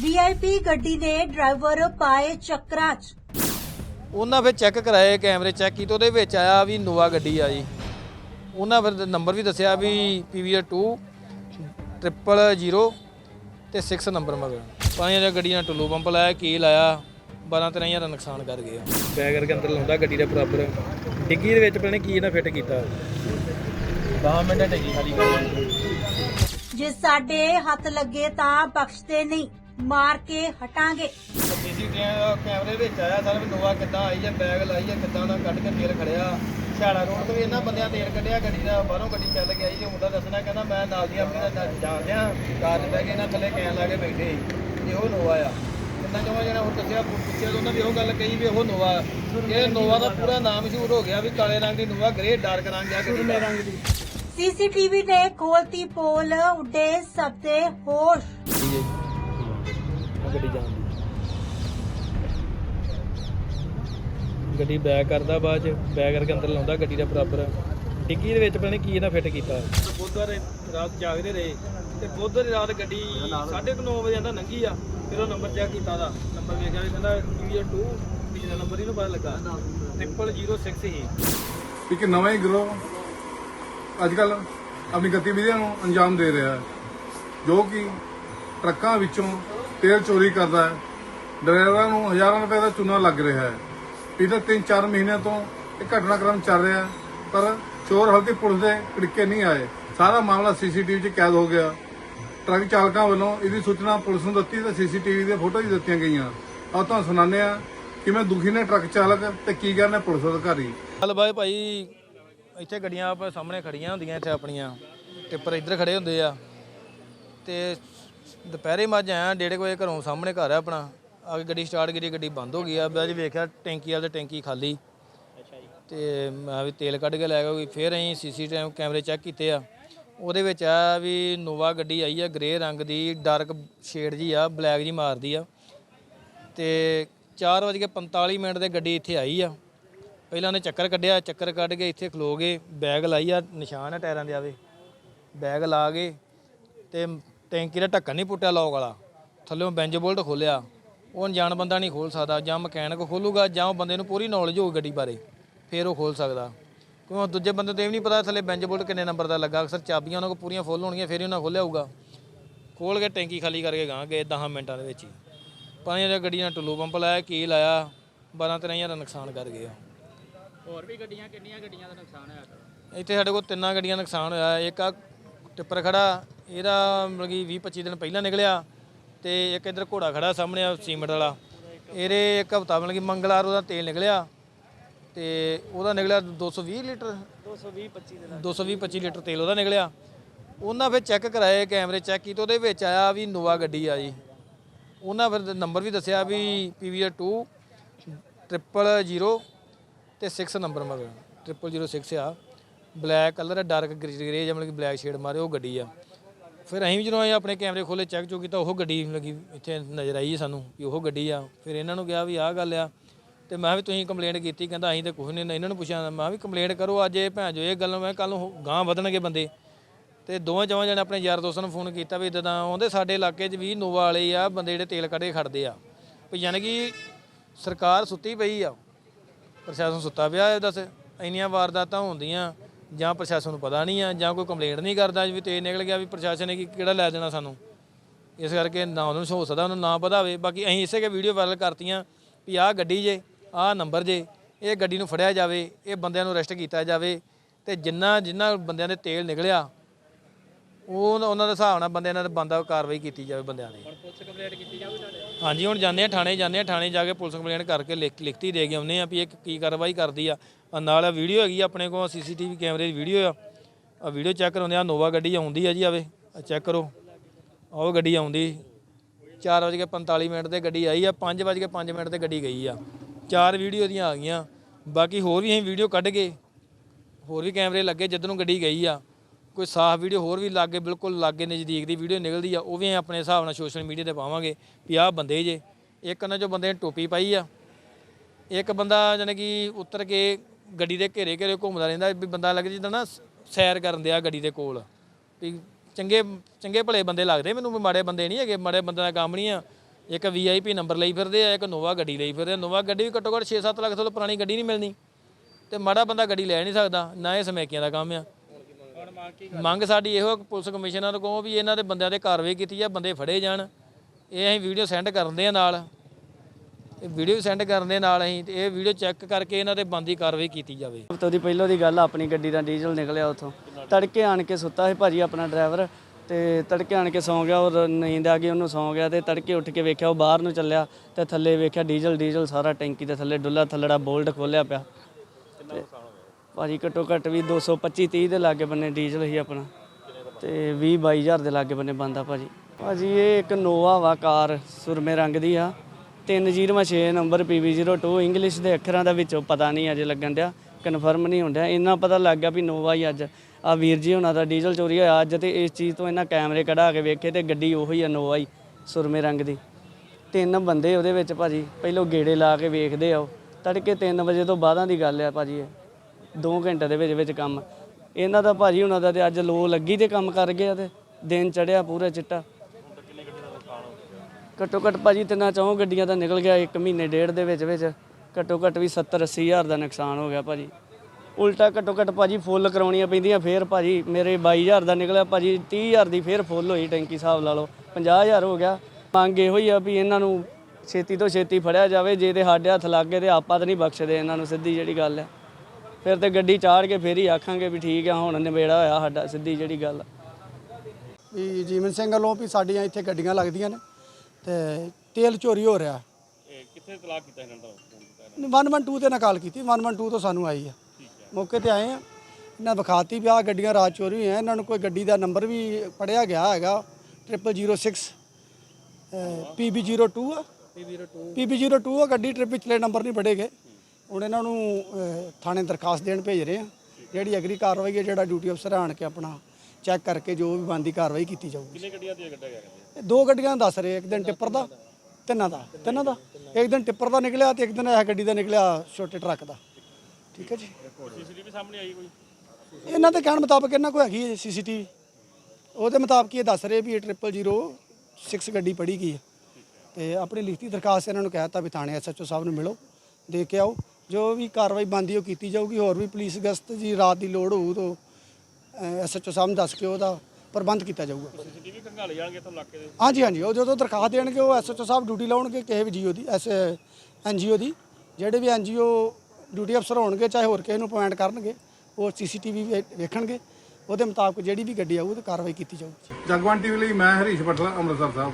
VIP ਗੱਡੀ ਨੇ driver ਪਾਏ ਚੱਕਰਾਂ 'ਚ। ਉਹਨਾਂ ਫਿਰ ਚੈੱਕ ਕਰਾਏ ਕੈਮਰੇ ਚੈੱਕ ਕੀਤੇ ਉਹਦੇ ਵਿੱਚ ਆਇਆ ਵੀ ਨੋਵਾ ਗੱਡੀ ਆ ਜੀ। ਉਹਨਾਂ ਫਿਰ ਨੰਬਰ ਵੀ ਦੱਸਿਆ ਵੀ PVR 2 ਟ੍ਰਿਪਲ 0 ਤੇ 6 ਨੰਬਰ ਮਗਰ। ਪੰਜ ਹਜ਼ਾਰ ਗੱਡੀ ਨਾਲ ਟੁੱਲੂ ਪੰਪ ਲਾਇਆ ਕੀ ਲਾਇਆ 12 13 ਹਜ਼ਾਰ ਦਾ ਨੁਕਸਾਨ ਕਰ ਗਿਆ ਬੈਗ ਕਰਕੇ ਅੰਦਰ ਲਾਉਂਦਾ ਗੱਡੀ ਦੇ ਬਰਾਬਰ। ਡਿੱਗੀ ਦੇ ਵਿੱਚ ਪਤਾ ਕੀ ਇਹਨਾਂ ਫਿੱਟ ਕੀਤਾ। 10 ਮਿੰਟ ਡਿੱਗੀ ਖਾਲੀ। ਕਰ ਜੇ ਸਾਡੇ ਹੱਥ ਲੱਗੇ ਤਾਂ ਬਖਸ਼ਦੇ ਨਹੀਂ। ਮਾਰ ਕੇ ਹਟਾਂਗੇ। ਸੀਸੀਟੀਵੀ ਕੈਮਰੇ ਵਿੱਚ ਆਇਆ ਸਰ ਵੀ ਨੋਵਾ ਕਿੱਦਾਂ ਆਈ ਹੈ ਬੈਗ ਲਾਈ ਹੈ ਕਿੱਦਾਂ ਉਹਨਾਂ ਕੱਢ ਕੇ ਤੇਲ ਖੜਿਆ। ਛਾੜਾ ਰੋਡ ਤੋਂ ਵੀ ਇਹਨਾਂ ਬੰਦਿਆਂ ਤੇਲ ਕੱਢਿਆ ਗੱਡੀ ਦਾ ਬਾਹਰੋਂ ਗੱਡੀ ਚੱਲ ਕੇ ਆਈ ਜੇ ਮੁੰਡਾ ਦੱਸਣਾ ਕਹਿੰਦਾ ਮੈਂ ਨਾਲ ਦੀ ਆਪਣੀ ਨਾਲ ਜਾਂਦੇ ਆ ਕਾਰ 'ਚ ਬਹਿ ਕੇ ਇਹਨਾਂ ਥੱਲੇ ਕੈਨ ਲਾ ਕੇ ਬੈਠੇ ਸੀ। ਇਹ ਨੋਵਾ ਆ। ਕਿੰਨਾ ਜਮਾ ਜਿਹੜਾ ਹੋਰ ਦੱਸਿਆ ਪੁੱਛਿਆ ਉਹਨਾਂ ਵੀ ਉਹ ਗੱਲ ਕਹੀ ਵੀ ਉਹ ਨੋਵਾ ਇਹ ਨੋਵਾ ਦਾ ਪੂਰਾ ਨਾਮ ਮਸ਼ਹੂਰ ਹੋ ਗਿਆ ਵੀ ਕਾਲੇ ਰੰਗ ਦੀ ਨੋਵਾ ਗ੍ਰੇ ਡਾਰਕ ਰੰਗ ਆ ਗੱਡੀ ਦਾ। ਸੀਸੀਟੀਵੀ ਨੇ ਖੋਲਤੀ ਪੋਲ ਉੱਡੇ ਸਭ ਦੇ ਹੋਸ਼। ਗੱਡੀ ਜਾਂਦੀ ਗੱਡੀ ਬੈਕ ਕਰਦਾ ਬਾਅਦ ਚ ਬੈਕ ਕਰਕੇ ਅੰਦਰ ਲਾਉਂਦਾ ਗੱਡੀ ਦੇ ਬਰਾਬਰ। ਡਿੱਗੀ ਦੇ ਵਿੱਚ ਪਤਾ ਨਹੀਂ ਕੀ ਇਹਨਾਂ ਫਿੱਟ ਕੀਤਾ। ਬੁੱਧਵਾਰ ਰਾਤ ਜਾਗਦੇ ਰਹੇ ਤੇ ਬੁੱਧਵਾਰ ਰਾਤ ਗੱਡੀ 9:30 ਵਜੇ ਆਂਦਾ ਲੰਘੀ ਆ ਫਿਰ ਉਹ ਨੰਬਰ ਚੈੱਕ ਕੀਤਾ ਦਾ। ਨੰਬਰ ਵੇਖਿਆ ਵੀ ਕਹਿੰਦਾ ਟੀਵੀਆਰ 2 ਪਿਛਲਾ ਨੰਬਰ ਹੀ ਨੂੰ ਪਤਾ ਲੱਗਾ। 0006 ਹੀ। ਇੱਕ ਨਵਾਂ ਹੀ ਗਰੋਹ ਅੱਜ ਕੱਲ ਆਪਣੀ ਗਤੀਵਿਧੀਆਂ ਨੂੰ ਅੰਜਾਮ ਦੇ ਰਿਹਾ ਹੈ। ਜੋ ਕਿ ਟਰੱਕਾਂ ਵਿੱਚੋਂ ਤੇਲ ਚੋਰੀ ਕਰਦਾ ਹੈ। ਡਰਾਈਵਰਾਂ ਨੂੰ ਹਜ਼ਾਰਾਂ ਰੁਪਏ ਦਾ ਚੂਨਾ ਲੱਗ ਰਿਹਾ ਹੈ। ਪਿਛਲੇ 3-4 ਮਹੀਨਿਆਂ ਤੋਂ ਇਹ ਘਟਨਾਕ੍ਰਮ ਚੱਲ ਰਿਹਾ ਪਰ ਚੋਰ ਹਾਲੇ ਪੁਲਿਸ ਦੇ ਕੜਿੱਕੇ ਨਹੀਂ ਆਏ। ਸਾਰਾ ਮਾਮਲਾ ਸੀਸੀਟੀਵੀ 'ਚ ਕੈਦ ਹੋ ਗਿਆ। ਟਰੱਕ ਚਾਲਕਾਂ ਵੱਲੋਂ ਇਹਦੀ ਸੂਚਨਾ ਪੁਲਿਸ ਨੂੰ ਦਿੱਤੀ ਤੇ ਸੀਸੀਟੀਵੀ ਦੀਆਂ ਫੋਟੋ ਵੀ ਦਿੱਤੀਆਂ ਗਈਆਂ। ਆਓ ਤੁਹਾਨੂੰ ਸੁਣਾਉਂਦੇ ਆ ਕਿਵੇਂ ਦੁਖੀ ਨੇ ਟਰੱਕ ਚਾਲਕ ਤੇ ਕੀ ਕਹਿੰਦੇ ਪੁਲਿਸ ਅਧਿਕਾਰੀ। ਚੱਲ ਬਾਈ ਭਾਈ, ਇੱਥੇ ਗੱਡੀਆਂ ਆਪ ਸਾਹਮਣੇ ਖੜੀਆਂ ਹੁੰਦੀਆਂ, ਇੱਥੇ ਆਪਣੀਆਂ। ਟਿੱਪਰ ਇੱਧਰ ਖੜੇ ਹੁੰਦੇ ਆ। ਤੇ ਦੁਪਹਿਰੇ ਮੱਝ ਆਇਆ ਡੇਢ ਕੁ ਵਜੇ ਘਰੋਂ ਸਾਹਮਣੇ ਘਰ ਆ ਆਪਣਾ। ਆ ਕੇ ਗੱਡੀ ਸਟਾਰਟ ਕੀਤੀ ਗੱਡੀ ਬੰਦ ਹੋ ਗਈ ਆ। ਬਾਅਦ 'ਚ ਵੇਖਿਆ ਟੈਂਕੀ ਵਾਲੀ ਟੈਂਕੀ ਖਾਲੀ। ਤੇ ਮੈਂ ਵੀ ਤੇਲ ਕੱਢ ਕੇ ਲੈ ਗਿਆ ਫਿਰ ਅਸੀਂ ਸੀਸੀਟੀਵੀ ਕੈਮਰੇ ਚੈੱਕ ਕੀਤੇ ਆ। ਉਹਦੇ ਵਿੱਚ ਆ ਵੀ ਨੋਵਾ ਗੱਡੀ ਆਈ ਆ ਗ੍ਰੇ ਰੰਗ ਦੀ ਡਾਰਕ ਸ਼ੇਡ ਜੀ ਆ ਬਲੈਕ ਜੀ ਮਾਰਦੀ ਆ। ਤੇ 4:45 ਮਿੰਟ ਦੇ ਗੱਡੀ ਇੱਥੇ ਆਈ ਆ। ਪਹਿਲਾਂ ਉਹਨੇ ਚੱਕਰ ਕੱਢਿਆ ਚੱਕਰ ਕੱਢ ਕੇ ਇੱਥੇ ਖਲੋ ਗਏ। ਬੈਗ ਲਾਈ ਆ ਨਿਸ਼ਾਨ ਆ ਟਾਇਰਾਂ ਦੇ ਆਵੇ। ਬੈਗ ਲਾ ਕੇ ਤੇ ਟੈਂਕੀ ਦਾ ਢੱਕਣ ਨਹੀਂ ਪੁੱਟਿਆ ਲੋਕ ਵਾਲਾ। ਥੱਲੇੋਂ ਬੈਂਜ ਬੋਲਟ ਖੋਲਿਆ। ਉਹ ਅਣਜਾਣ ਬੰਦਾ ਨਹੀਂ ਖੋਲ ਸਕਦਾ। ਜਾਂ ਮਕੈਨਿਕ ਖੋਲੂਗਾ ਜਾਂ ਉਹ ਬੰਦੇ ਨੂੰ ਪੂਰੀ ਨੌਲੇਜ ਹੋਊ ਗੱਡੀ ਬਾਰੇ ਫਿਰ ਉਹ ਖੋਲ ਸਕਦਾ। ਕਿਉਂ? ਦੂਜੇ ਬੰਦੇ ਤੋਂ ਇਹ ਵੀ ਨਹੀਂ ਪਤਾ ਥੱਲੇ ਬੈਂਜ ਬੋਲਟ ਕਿੰਨੇ ਨੰਬਰ ਦਾ ਲੱਗਾ। ਅਕਸਰ ਚਾਬੀਆਂ ਉਹਨਾਂ ਕੋਲ ਪੂਰੀਆਂ ਫੁੱਲ ਹੋਣਗੀਆਂ ਫਿਰ ਹੀ ਉਹਨਾਂ ਖੋਲਿਆ ਹੋਊਗਾ। ਖੋਲ ਕੇ ਟੈਂਕੀ ਖਾਲੀ ਕਰਕੇ ਗਾਂ ਗਏ 10 ਮਿੰਟਾਂ ਦੇ ਵਿੱਚ ਹੀ। ਪੰਜ ਹਜ਼ਾਰ ਗੱਡੀ ਨਾਲ ਟੁੱਲੂ ਪੰਪ ਲਾਇਆ ਕੀ ਲਾਇਆ 12 13 ਹਜ਼ਾਰ ਦਾ ਨੁਕਸਾਨ ਕਰ ਗਿਆ। ਹੋਰ ਵੀ ਗੱਡੀਆਂ ਕਿੰਨੀਆਂ ਗੱਡੀਆਂ ਦਾ ਨੁਕਸਾਨ ਹੋਇਆ? ਇੱਥੇ ਸਾਡੇ ਕੋਲ ਤਿੰਨਾਂ ਗੱਡੀਆਂ ਦਾ ਨੁਕਸਾਨ ਹੋਇਆ। ਇੱਕ ਆ ਟਿੱਪਰ ਖੜਾ ਇਹਦਾ ਮਤਲਬ ਕਿ 20 25 ਦਿਨ ਪਹਿਲਾਂ ਨਿਕਲਿਆ ਤੇ ਇੱਕ ਇਧਰ ਘੋੜਾ ਖੜਾ ਸਾਹਮਣੇ ਆ ਸੀਮੈਂਟ ਵਾਲਾ। ਇਹਦੇ ਇੱਕ ਹਫਤਾ ਮਤਲਬ ਕਿ ਮੰਗਲਵਾਰ ਉਹਦਾ ਤੇਲ ਨਿਕਲਿਆ ਤੇ ਉਹਦਾ ਨਿਕਲਿਆ 220 ਲੀਟਰ 220 25 ਦੇ 220 25 ਲੀਟਰ ਤੇਲ ਉਹਦਾ ਨਿਕਲਿਆ। ਉਹਨਾਂ ਫਿਰ ਚੈੱਕ ਕਰਾਏ, ਕੈਮਰੇ ਚੈੱਕ ਕੀਤੇ, ਉਹਦੇ ਵਿੱਚ ਆਇਆ ਵੀ ਨੋਵਾ ਗੱਡੀ ਆ ਜੀ। ਉਹਨਾਂ ਫਿਰ ਨੰਬਰ ਵੀ ਦੱਸਿਆ ਵੀ PVR 2 ਟ੍ਰਿਪਲ 0 ਤੇ 6 ਨੰਬਰ ਮਗਰ। ਟ੍ਰਿਪਲ 06 ਆ। ਬਲੈਕ ਕਲਰ ਹੈ ਡਾਰਕ ਗ੍ਰੇ ਜਿਹਾ ਮਤਲਬ ਕਿ ਬਲੈਕ ਸ਼ੇਡ ਮਾਰੇ ਉਹ ਗੱਡੀ ਆ। ਫਿਰ ਅਸੀਂ ਵੀ ਜਦੋਂ ਆਏ ਆਪਣੇ ਕੈਮਰੇ ਖੋਲੇ ਚੈੱਕ ਚੋ ਕੀਤਾ, ਉਹ ਗੱਡੀ ਲੱਗੀ, ਇੱਥੇ ਨਜ਼ਰ ਆਈ ਸਾਨੂੰ ਵੀ ਉਹ ਗੱਡੀ ਆ। ਫਿਰ ਇਹਨਾਂ ਨੂੰ ਕਿਹਾ ਵੀ ਆਹ ਗੱਲ ਆ। ਤੇ ਮੈਂ ਵੀ ਤੁਸੀਂ ਕੰਪਲੇਂਟ ਕੀਤੀ, ਕਹਿੰਦਾ ਅਸੀਂ ਤਾਂ ਕੁਝ ਨਹੀਂ ਇਹਨਾਂ ਨੂੰ ਪੁੱਛਿਆ, ਮੈਂ ਕਿਹਾ ਵੀ ਕੰਪਲੇਂਟ ਕਰੋ ਅੱਜ ਇਹ ਭੈਣ ਜੋ ਇਹ ਗੱਲ ਮੈਂ ਕੱਲ ਨੂੰ ਗਾਂ ਵਧਣਗੇ ਬੰਦੇ। ਤੇ ਦੋਵੇਂ ਜਵਾਂ ਜਣੇ ਆਪਣੇ ਯਾਰ ਦੋਸਤਾਂ ਨੂੰ ਫੋਨ ਕੀਤਾ ਵੀ ਇਦਾਂ ਦਾ ਆਉਂਦੇ ਸਾਡੇ ਇਲਾਕੇ 'ਚ ਵੀ ਨੋਵਾ ਵਾਲੇ ਆ, ਬੰਦੇ ਜਿਹੜੇ ਤੇਲ ਕੱਢੇ ਖੜਦੇ ਆ। ਵੀ ਯਾਨੀ ਕਿ ਸਰਕਾਰ ਸੁੱਤੀ ਪਈ ਆ, ਪ੍ਰਸ਼ਾਸਨ ਸੁੱਤਾ ਪਿਆ, ਇਹ ਦੱਸ, ਇੰਨੀਆਂ ਵਾਰਦਾਤਾਂ ਹੁੰਦੀਆਂ। ਜਾਂ ਪ੍ਰਸ਼ਾਸਨ ਨੂੰ ਪਤਾ ਨਹੀਂ ਆ, ਜਾਂ ਕੋਈ ਕੰਪਲੇਂਟ ਨਹੀਂ ਕਰਦਾ, ਵੀ ਤੇਲ ਨਿਕਲ ਗਿਆ ਵੀ ਪ੍ਰਸ਼ਾਸਨ ਨੇ ਕੀ ਕਿਹੜਾ ਲੈ ਦੇਣਾ ਸਾਨੂੰ। ਇਸ ਕਰਕੇ ਨਾ ਉਹਨੂੰ ਹੋ ਸਕਦਾ, ਉਹਨੂੰ ਨਾ ਪਤਾ ਹੋਵੇ ਬਾਕੀ ਅਸੀਂ ਇਸੇ ਕੇ ਵੀਡੀਓ ਵਾਇਰਲ ਕਰਤੀਆਂ, ਵੀ ਆਹ ਗੱਡੀ ਜੇ, ਆਹ ਨੰਬਰ ਜੇ, ਇਹ ਗੱਡੀ ਨੂੰ ਫੜਿਆ ਜਾਵੇ, ਇਹ ਬੰਦਿਆਂ ਨੂੰ ਅਰੈਸਟ ਕੀਤਾ ਜਾਵੇ, ਤੇ ਜਿੰਨਾ ਜਿੰਨਾ ਬੰਦਿਆਂ ਦੇ ਤੇਲ ਨਿਕਲਿਆ, ਉਹ ਉਹਨਾਂ ਦੇ ਹਿਸਾਬ ਨਾਲ ਬੰਦਿਆਂ ਨਾਲ ਬੰਦਾ ਕਾਰਵਾਈ ਕੀਤੀ ਜਾਵੇ ਬੰਦਿਆਂ ਦੀ। ਪੁਲਿਸ ਕੰਪਲੇਂਟ ਕੀਤੀ ਜਾਵੇ ਤੁਹਾਡੇ ਹਾਂਜੀ, ਹੁਣ ਜਾਂਦੇ ਆ ਥਾਣੇ, ਜਾਂਦੇ ਆ ਥਾਣੇ ਜਾ ਕੇ ਪੁਲਿਸ ਕੰਪਲੇਂਟ ਕਰਕੇ ਲਿਖ ਲਿਖਤੀ ਦੇ ਕੇ ਆਉਂਦੇ ਆ ਵੀ ਇਹ ਕੀ ਕਾਰਵਾਈ ਕਰਦੀ ਆ। ਆਹ ਨਾਲ ਵੀਡੀਓ ਹੈਗੀ ਆ ਆਪਣੇ ਕੋਲ ਸੀਸੀਟੀਵੀ ਕੈਮਰੇ ਦੀ ਵੀਡੀਓ ਆ। ਆ ਵੀਡੀਓ ਚੈੱਕ ਕਰਾਉਂਦੇ ਆ ਨੋਵਾ ਗੱਡੀ ਆਉਂਦੀ ਆ ਜੀ ਆਵੇ ਆ ਚੈੱਕ ਕਰੋ। ਆਹ ਉਹ ਗੱਡੀ ਆਉਂਦੀ 4:45 ਮਿੰਟ ਤੇ ਗੱਡੀ ਆਈ ਆ 5:05 ਮਿੰਟ ਤੇ ਗੱਡੀ ਗਈ ਆ। ਚਾਰ ਵੀਡੀਓ ਦੀਆਂ ਆ ਗਈਆਂ, ਬਾਕੀ ਹੋਰ ਵੀ ਅਸੀਂ ਵੀਡੀਓ ਕੱਢ ਕੇ, ਹੋਰ ਵੀ ਕੈਮਰੇ ਲੱਗੇ ਜਿੱਦ ਨੂੰ ਗੱਡੀ ਗਈ ਆ। ਕੋਈ ਸਾਫ਼ ਵੀਡੀਓ ਹੋਰ ਵੀ ਲਾਗੇ, ਬਿਲਕੁਲ ਲਾਗੇ ਨਜ਼ਦੀਕ ਦੀ ਵੀਡੀਓ ਨਿਕਲਦੀ ਆ, ਉਹ ਵੀ ਅਸੀਂ ਆਪਣੇ ਹਿਸਾਬ ਨਾਲ ਸੋਸ਼ਲ ਮੀਡੀਆ ਤੇ ਪਾਵਾਂਗੇ ਵੀ ਆਹ ਬੰਦੇ ਜੇ। ਇੱਕ ਉਹਨਾਂ ਚੋਂ ਬੰਦੇ ਨੇ ਟੋਪੀ ਪਾਈ ਆ। ਇੱਕ ਬੰਦਾ ਜਾਣੀ ਕਿ ਉਤਰ ਕੇ ਗੱਡੀ ਦੇ ਘੇਰੇ ਘੇਰੇ ਘੁੰਮਦਾ ਰਹਿੰਦਾ ਵੀ ਬੰਦਾ ਲੱਗ ਜਿੱਦਾਂ ਨਾ ਸੈਰ ਕਰਨ ਦਿਆ ਗੱਡੀ ਦੇ ਕੋਲ। ਵੀ ਚੰਗੇ ਚੰਗੇ ਭਲੇ ਬੰਦੇ ਲੱਗਦੇ ਮੈਨੂੰ, ਵੀ ਮਾੜੇ ਬੰਦੇ ਨਹੀਂ ਹੈਗੇ, ਮਾੜੇ ਬੰਦੇ ਦਾ ਕੰਮ ਨਹੀਂ ਆ। ਇੱਕ ਵੀਆਈਪੀ ਨੰਬਰ ਲਈ ਫਿਰਦੇ ਆ, ਇੱਕ ਨੋਵਾ ਗੱਡੀ ਲਈ ਫਿਰਦੇ ਆ। ਨੋਵਾ ਗੱਡੀ ਵੀ ਘੱਟੋ ਘੱਟ 6-7 ਲੱਖ ਤੋਂ ਪੁਰਾਣੀ ਗੱਡੀ ਨਹੀਂ ਮਿਲਣੀ। ਤੇ ਮਾੜਾ ਬੰਦਾ ਗੱਡੀ ਲੈ ਨਹੀਂ ਸਕਦਾ, ਨਾ ਇਹ ਸਮੈਕੀਆਂ ਦਾ ਕੰਮ ਆ। ਮੰਗ ਸਾਡੀ ਇਹੋ ਪੁਲਿਸ ਕਮਿਸ਼ਨਰ ਕੋਲ ਵੀ ਇਹਨਾਂ ਦੇ ਬੰਦਿਆਂ ਤੇ ਕਾਰਵਾਈ ਕੀਤੀ ਆ ਬੰਦੇ ਫੜੇ ਜਾਣ। ਇਹ ਅਸੀਂ ਵੀਡੀਓ ਸੈਂਡ ਕਰਦੇ ਆ ਨਾਲ। ਇਹ ਵੀਡੀਓ ਸੈਂਡ ਕਰਨ ਦੇ ਨਾਲ ਅਸੀਂ ਤੇ ਇਹ ਵੀਡੀਓ ਚੈੱਕ ਕਰਕੇ ਇਹਨਾਂ ਤੇ ਬੰਦੀ ਕਾਰਵਾਈ ਕੀਤੀ ਜਾਵੇ। ਹਫ਼ਤੇ ਦੀ ਪਹਿਲੋਂ ਦੀ ਗੱਲ ਆ, ਆਪਣੀ ਗੱਡੀ ਦਾ ਡੀਜ਼ਲ ਨਿਕਲਿਆ ਉੱਥੋਂ। ਤੜਕੇ ਆਣ ਕੇ ਸੁੱਤਾ ਸੀ ਭਾਜੀ ਆਪਣਾ ਡਰਾਈਵਰ ਤੇ ਤੜਕੇ ਆਣ ਕੇ ਸੌਂ ਗਿਆ ਔਰ ਨੀਂਦ ਆ ਗਈ ਉਹਨੂੰ ਸੌਂ ਗਿਆ ਤੇ ਤੜਕੇ ਉੱਠ ਕੇ ਵੇਖਿਆ ਉਹ ਬਾਹਰ ਨੂੰ ਚੱਲਿਆ ਤੇ ਥੱਲੇ ਵੇਖਿਆ ਡੀਜ਼ਲ ਡੀਜ਼ਲ ਸਾਰਾ ਟੈਂਕੀ ਦੇ ਥੱਲੇ ਡੁੱਲਾ ਥੱਲੜਾ ਬੋਲਟ ਖੋਲਿਆ ਪਿਆ। ਤੇ ਭਾਜੀ ਘੱਟੋ ਘੱਟ ਵੀ 225 30 ਦੇ ਲਾਗੇ ਬੰਨੇ ਡੀਜ਼ਲ ਸੀ ਆਪਣਾ। ਤੇ 20 22000 ਦੇ ਲਾਗੇ ਬੰਨੇ ਬੰਦਾ ਭਾਜੀ। ਭਾਜੀ ਇਹ ਇੱਕ ਨੋਵਾ ਵਾ ਕਾਰ ਸੁਰਮੇ ਰੰਗ ਦੀ ਆ। 306 ਨੰਬਰ PV02 ਇੰਗਲਿਸ਼ ਦੇ ਅੱਖਰਾਂ ਦਾ ਵਿੱਚੋਂ ਪਤਾ ਨਹੀਂ ਅਜੇ ਲੱਗਣ ਡਿਆ ਕਨਫਰਮ ਨਹੀਂ ਹੁੰਦਿਆ ਇੰਨਾ ਪਤਾ ਲੱਗ ਗਿਆ ਵੀ ਨੋਵਾ ਹੀ ਅੱਜ ਆ ਵੀਰ ਜੀ ਉਹਨਾਂ ਦਾ ਡੀਜ਼ਲ ਚੋਰੀ ਹੋਇਆ, ਅੱਜ ਤੇ ਇਸ ਚੀਜ਼ ਤੋਂ ਇਹਨਾਂ ਕੈਮਰੇ ਕਢਾ ਕੇ ਵੇਖੇ ਤੇ ਗੱਡੀ ਉਹੀ ਆ ਨੋਵਾ ਹੀ, ਸੁਰਮੇ ਰੰਗ ਦੀ। ਤਿੰਨ ਬੰਦੇ ਉਹਦੇ ਵਿੱਚ ਭਾਜੀ, ਪਹਿਲੋਂ ਗੇੜੇ ਲਾ ਕੇ ਵੇਖਦੇ ਆ ਉਹ, ਤੜਕੇ 3 ਵਜੇ ਤੋਂ ਬਾਅਦਾਂ ਦੀ ਗੱਲ ਆ ਭਾਜੀ ਇਹ 2 ਘੰਟੇ ਦੇ ਵਿੱਚ ਵਿੱਚ ਕੰਮ। ਇਹਨਾਂ ਦਾ ਭਾਜੀ ਉਹਨਾਂ ਦਾ ਤੇ ਅੱਜ ਲੋ ਲੱਗੀ ਤੇ ਕੰਮ ਕਰ ਗਿਆ ਤੇ, ਦਿਨ ਚੜਿਆ ਪੂਰਾ ਚਿੱਟਾ। ਘੱਟੋ ਘੱਟ ਭਾਜੀ ਤਿੰਨਾਂ ਚੌਂ ਗੱਡੀਆਂ ਦਾ ਨਿਕਲ ਗਿਆ ਇੱਕ ਮਹੀਨੇ ਡੇਢ ਦੇ ਵਿੱਚ ਵਿੱਚ। ਘੱਟੋ ਘੱਟ ਵੀ 70 80 ਹਜ਼ਾਰ ਦਾ ਨੁਕਸਾਨ ਹੋ ਗਿਆ ਭਾਜੀ। ਉਲਟਾ ਘੱਟੋ ਘੱਟ ਭਾਜੀ ਫੁੱਲ ਕਰਾਉਣੀਆਂ ਪੈਂਦੀਆਂ, ਫੇਰ ਭਾਜੀ ਮੇਰੇ 22000 ਦਾ ਨਿਕਲਿਆ, ਭਾਜੀ 30000 ਦੀ ਫੇਰ ਫੁੱਲ ਹੋਈ ਟੈਂਕੀ, ਹਿਸਾਬ ਲਾ ਲਓ। 50000 ਹੋ ਗਿਆ। ਮੰਗ ਇਹੋ ਹੀ ਆ ਵੀ ਇਹਨਾਂ ਨੂੰ ਛੇਤੀ ਤੋਂ ਛੇਤੀ ਫੜਿਆ ਜਾਵੇ, ਜੇ ਤੇ ਸਾਡੇ ਹੱਥ ਲੱਗ ਗਏ ਤੇ ਆਪਾਂ ਤਾਂ ਨਹੀਂ ਬਖਸ਼ਦੇ ਇਹਨਾਂ ਨੂੰ, ਸਿੱਧੀ ਜਿਹੜੀ ਗੱਲ ਹੈ। ਫਿਰ ਤੇ ਗੱਡੀ ਚਾੜ ਕੇ ਫੇਰ ਹੀ ਆਖਾਂਗੇ ਵੀ ਠੀਕ ਆ, ਹੁਣ ਨਿਬੇੜਾ ਹੋਇਆ ਸਾਡਾ, ਸਿੱਧੀ ਜਿਹੜੀ ਗੱਲ ਵੀ ਜੀਵਨ ਸਿੰਘ ਵੱਲੋਂ ਵੀ ਸਾਡੀਆਂ ਇੱਥੇ ਗੱਡੀਆਂ ਲੱਗਦੀਆਂ ਨੇ। ਤੇ ਤੇਲ ਚੋਰੀ ਹੋ ਰਿਹਾ। ਇਹ ਕਿੱਥੇ ਤਲਾਕ ਕੀਤਾ ਇਹਨਾਂ ਦਾ? 112 ਤੇ ਨਕਾਲ ਕੀਤੀ। 112 ਤੋਂ ਸਾਨੂੰ ਆਈ ਆ। ਮੌਕੇ ਤੇ ਆਏ ਆ। ਇਹਨਾਂ ਵਿਖਾਤੀ ਵੀ ਆਹ ਗੱਡੀਆਂ ਰਾਤ ਚੋਰੀ ਹੋਈਆਂ। ਇਹਨਾਂ ਨੂੰ ਕੋਈ ਗੱਡੀ ਦਾ ਨੰਬਰ ਵੀ ਪੜਿਆ ਗਿਆ ਹੈਗਾ। 0006 PB02 ਆ। PB02 ਆ। ਗੱਡੀ ਟ੍ਰਿਪ ਪਿਛਲੇ ਨੰਬਰ ਨਹੀਂ ਪੜੇਗੇ ਹੁਣ ਇਹਨਾਂ ਨੂੰ ਅਹ, ਥਾਣੇ ਦਰਖਾਸਤ ਦੇਣ ਭੇਜ ਰਹੇ ਆ। ਜਿਹੜੀ ਅਗਲੀ ਕਾਰਵਾਈ ਹੈ ਜਿਹੜਾ ਡਿਊਟੀ ਅਫਸਰ ਆਣ ਕੇ ਆਪਣਾ ਚੈੱਕ ਕਰਕੇ ਜੋ ਵੀ ਬੰਦੀ ਕਾਰਵਾਈ ਕੀਤੀ ਜਾਊਗੀ। ਕਿੰਨੇ ਗੱਡੀਆਂ ਦੀਆਂ ਗੱਡਾ ਗਿਆ ਦੋ ਗੱਡੀਆਂ ਦੱਸ ਰਹੇ ਇੱਕ ਦਿਨ ਟਿੱਪਰ ਦਾ ਤਿੰਨਾਂ ਦਾ ਤਿੰਨਾਂ ਦਾ। ਇੱਕ ਦਿਨ ਟਿੱਪਰ ਦਾ ਨਿਕਲਿਆ ਤੇ ਇੱਕ ਦਿਨ ਇਹ ਗੱਡੀ ਦਾ ਨਿਕਲਿਆ ਛੋਟੇ ਟਰੱਕ ਦਾ। ਠੀਕ ਹੈ ਜੀ। ਸੀਸੀਟੀਵੀ ਸਾਹਮਣੇ ਆਈ ਕੋਈ? ਇਹਨਾਂ ਦੇ ਕਹਿਣ ਮੁਤਾਬਕ ਇਹਨਾਂ ਕੋਲ ਹੈਗੀ ਹੈ ਸੀਸੀਟੀਵੀ। ਉਹਦੇ ਮੁਤਾਬਕ ਇਹ ਦੱਸ ਰਹੇ ਵੀ ਇਹ 0006 ਗੱਡੀ ਪੜੀ ਗਈ ਹੈ। ਤੇ ਆਪਣੀ ਲਿਖਤੀ ਦਰਖਾਸਤ ਇਹਨਾਂ ਨੂੰ ਕਹਿਤਾ ਵੀ ਥਾਣੇ ਐਸਐਚਓ ਸਾਹਿਬ ਨੂੰ ਮਿਲੋ ਦੇ ਕੇ ਆਓ। ਜੋ ਵੀ ਕਾਰਵਾਈ ਬਣਦੀ ਉਹ ਕੀਤੀ ਜਾਊਗੀ। ਹੋਰ ਵੀ ਪੁਲਿਸ ਗਸ਼ਤ ਜੀ ਰਾਤ ਦੀ ਲੋੜ ਹੋਊ ਤਾਂ ਐਸਐਚਓ ਸਾਹਿਬ ਨੂੰ ਦੱਸ ਕੇ ਉਹਦਾ ਪ੍ਰਬੰਧ ਕੀਤਾ ਜਾਊਗਾ। ਸੀਸੀਟੀਵੀ ਖੰਗਾਲੇ ਜਾਣਗੇ ਇੱਥੋਂ ਇਲਾਕੇ ਦੇ ਹਾਂਜੀ ਹਾਂਜੀ ਉਹ ਜਦੋਂ ਦਰਖਾਸਤ ਦੇਣਗੇ ਉਹ ਐਸਐਚਓ ਸਾਹਿਬ ਡਿਊਟੀ ਲਾਉਣਗੇ ਕਿਸੇ ਵੀ ਜੀਓ ਦੀ ਐਸ ਐਨਜੀਓ ਦੀ। ਜਿਹੜੇ ਵੀ ਐਨਜੀਓ ਡਿਊਟੀ ਅਫਸਰ ਹੋਣਗੇ ਚਾਹੇ ਹੋਰ ਕਿਸੇ ਨੂੰ ਅਪਾਇੰਟ ਕਰਨਗੇ ਉਹ ਸੀਸੀਟੀਵੀ ਵੇਖਣਗੇ। ਉਹਦੇ ਮੁਤਾਬਕ ਜਿਹੜੀ ਵੀ ਗੱਡੀ ਆਊ ਉਹ ਤੇ ਕਾਰਵਾਈ ਕੀਤੀ ਜਾਊਗੀ ਜਗਵੰਤ ਟੀਵੀ ਲਈ ਮੈਂ ਹਰੀਸ਼ ਪਟਲਾ ਅੰਮ੍ਰਿਤਸਰ ਸਾਹਿਬ।